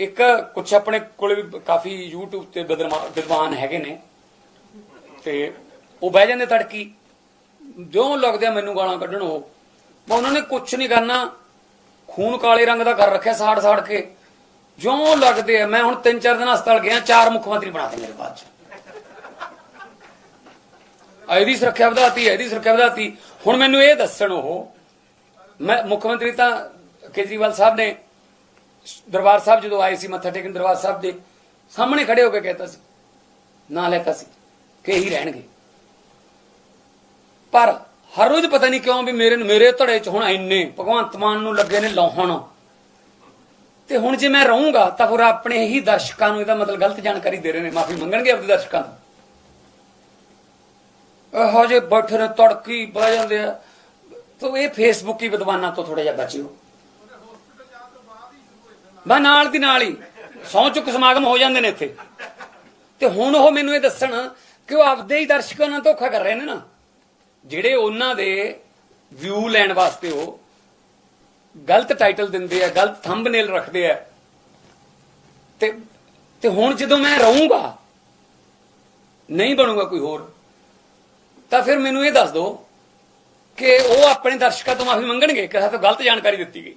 ਇੱਕ ਕੁਛ ਆਪਣੇ ਕੋਲ ਵੀ ਕਾਫੀ YouTube ਤੇ ਵਿਦਵਾਨ ਹੈਗੇ ਨੇ। ਤੇ ਉਹ ਬਹਿ ਜਾਂਦੇ ਤੜਕੀ। ਜਿਉਂ ਲੱਗਦੇ ਮੈਨੂੰ ਗਾਲਾਂ ਕੱਢਣ ਉਹ। ਮੈਂ ਉਹਨਾਂ ਨੇ ਕੁਛ ਨਹੀਂ ਕਰਨਾ। ਖੂਨ ਕਾਲੇ ਰੰਗ ਦਾ ਕਰ ਰੱਖਿਆ ਸਾੜ ਸਾੜ ਕੇ। ਜਿਉਂ ਲੱਗਦੇ ਆ, ਮੈਂ ਹੁਣ ਤਿੰਨ ਚਾਰ ਦਿਨ ਹਸਪਤਾਲ ਗਿਆ, ਚਾਰ ਮੁੱਖ ਮੰਤਰੀ ਬਣਾਤੇ ਮੇਰੇ ਬਾਅਦ ਚ। ਇਹਦੀ ਸੁਰੱਖਿਆ ਵਧਾਤੀ, ਇਹਦੀ ਸੁਰੱਖਿਆ ਵਧਾਤੀ। ਹੁਣ ਮੈਨੂੰ ਇਹ ਦੱਸਣ ਉਹ, ਮੈਂ ਮੁੱਖ ਮੰਤਰੀ ਤਾਂ ਕੇਜਰੀਵਾਲ ਸਾਹਿਬ ਨੇ ਦਰਬਾਰ ਸਾਹਿਬ ਜਦੋਂ ਆਏ ਸੀ, ਮੱਥਾ ਟੇਕਣ ਦਰਬਾਰ ਸਾਹਿਬ ਦੇ ਸਾਹਮਣੇ ਖੜੇ ਹੋ ਕੇ ਕਹਿਤਾ ਸੀ, ਨਾਂ ਲੈਤਾ ਸੀ ਕਿ ਇਹੀ ਰਹਿਣਗੇ। ਪਰ ਹਰ ਰੋਜ਼ ਪਤਾ ਨਹੀਂ ਕਿਉਂ ਵੀ ਮੇਰੇ ਮੇਰੇ ਧੜੇ ਚ ਹੁਣ ਇੰਨੇ, ਭਗਵੰਤ ਮਾਨ ਨੂੰ ਲੱਗੇ ਨੇ ਲਾਹਣ। ਤੇ ਹੁਣ ਜੇ ਮੈਂ ਰਹੂੰਗਾ, ਤਾਂ ਫਿਰ ਆਪਣੇ ਹੀ ਦਰਸ਼ਕਾਂ ਨੂੰ ਇਹਦਾ ਮਤਲਬ ਗਲਤ ਜਾਣਕਾਰੀ ਦੇ ਰਹੇ ਨੇ, ਮਾਫੀ ਮੰਗਣਗੇ ਆਪਣੇ ਦਰਸ਼ਕਾਂ ਨੂੰ। ਇਹੋ ਜੇ ਬੈਠੇ ਨੇ ਤੜਕੀ ਬਹਿ ਜਾਂਦੇ ਆ। ਤੋ ਇਹ ਹੀ ਵਿਦਵਾਨਾਂ ਤੋਂ ਥੋੜਾ ਜਿਹਾ ਬਚਿਓ। ਬਾ ਨਾਲ ਦੀ ਨਾਲ ਹੀ ਸੌ ਚੁੱਕ ਸਮਾਗਮ ਹੋ ਜਾਂਦੇ ਨੇ ਇੱਥੇ। ਤੇ ਹੁਣ ਉਹ ਮੈਨੂੰ ਇਹ ਦੱਸਣ ਕਿ ਉਹ ਆਪਦੇ ਹੀ ਦਰਸ਼ਕਾਂ ਨਾਲ ਧੋਖਾ ਕਰ ਰਹੇ ਨੇ ਨਾ। ਜਿਹੜੇ ਉਹਨਾਂ ਦੇ ਵਿਊ ਲੈਣ ਵਾਸਤੇ ਉਹ ਗਲਤ ਟਾਈਟਲ ਦਿੰਦੇ ਆ, ਗਲਤ ਥੰਬਨੇਲ ਰੱਖਦੇ ਆ। ਤੇ ਤੇ ਹੁਣ ਜਦੋਂ ਮੈਂ ਰਹੂੰਗਾ, ਨਹੀਂ ਬਣੂਗਾ ਕੋਈ ਹੋਰ, ਤਾਂ ਫਿਰ ਮੈਨੂੰ ਇਹ ਦੱਸ ਦਿਓ ਕਿ ਉਹ ਆਪਣੇ ਦਰਸ਼ਕਾਂ ਤੋਂ ਮਾਫੀ ਮੰਗਣਗੇ ਕਿ ਸਾਡੇ ਤੋਂ ਗਲਤ ਜਾਣਕਾਰੀ ਦਿੱਤੀ ਗਈ।